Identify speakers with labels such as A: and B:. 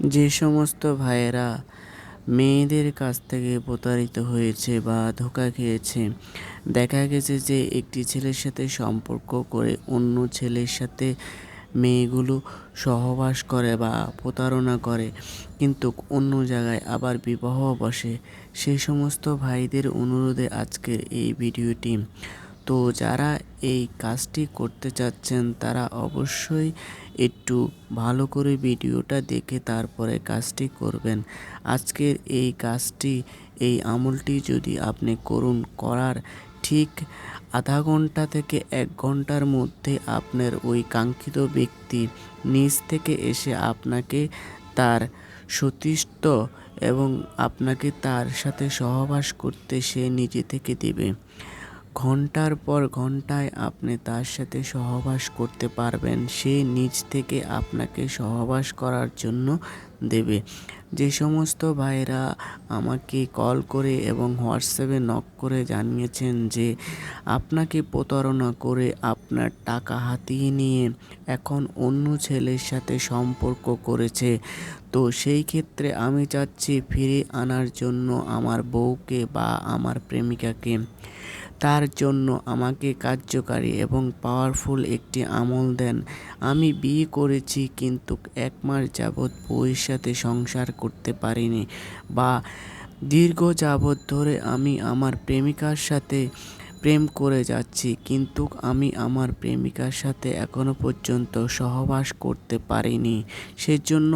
A: যে সমস্ত ভাইয়েরা মেয়েদের কাছ থেকে প্রতারিত হয়েছে বা ধোকা খেয়েছে, দেখা গেছে যে একটি ছেলের সাথে সম্পর্ক করে অন্য ছেলের সাথে মেয়েগুলো সহবাস করে বা প্রতারণা করে, কিন্তু অন্য জায়গায় আবার বিবাহ বসে। সেই সমস্ত ভাইদের অনুরোধে আজকের এই ভিডিওটি। তো যারা এই কাজটি করতে চাচ্ছেন, তারা অবশ্যই একটু ভালো করে ভিডিওটা দেখে তারপরে কাজটি করবেন। আজকের এই কাজটি, এই আমলটি যদি আপনি করুন, করার ঠিক আধা ঘণ্টা থেকে এক ঘণ্টার মধ্যে আপনার ওই কাঙ্ক্ষিত ব্যক্তি নিজ থেকে এসে আপনাকে তার সতীর্থ এবং আপনাকে তার সাথে সহবাস করতে সে নিজে থেকে দেবে। ঘণ্টার পর ঘন্টায় আপনি তার সাথে সহবাস করতে পারবেন। সে নিজ থেকে আপনাকে সহবাস করার জন্য দেবে। যে সমস্ত ভাইরা আমাকে কল করে এবং হোয়াটসঅ্যাপে নক করে জানিয়েছেন যে, আপনাকে প্রতারণা করে আপনার টাকা হাতিয়ে নিয়ে এখন অন্য ছেলের সাথে সম্পর্ক করেছে। তো সেই ক্ষেত্রে আমি চাচ্ছি ফিরে আনার জন্য আমার বউকে বা আমার প্রেমিকাকে। তার জন্য আমাকে কার্যকারী এবং পাওয়ারফুল একটি আমল দেন। আমি বিয়ে করেছি কিন্তু এক মাস যাবৎ বউয়ের সাথে সংসার করতে পারিনি বা দীর্ঘ যাবৎ ধরে আমি আমার প্রেমিকার সাথে প্রেম করে যাচ্ছি কিন্তু আমি আমার প্রেমিকার সাথে এখনও পর্যন্ত সহবাস করতে পারিনি। সেজন্য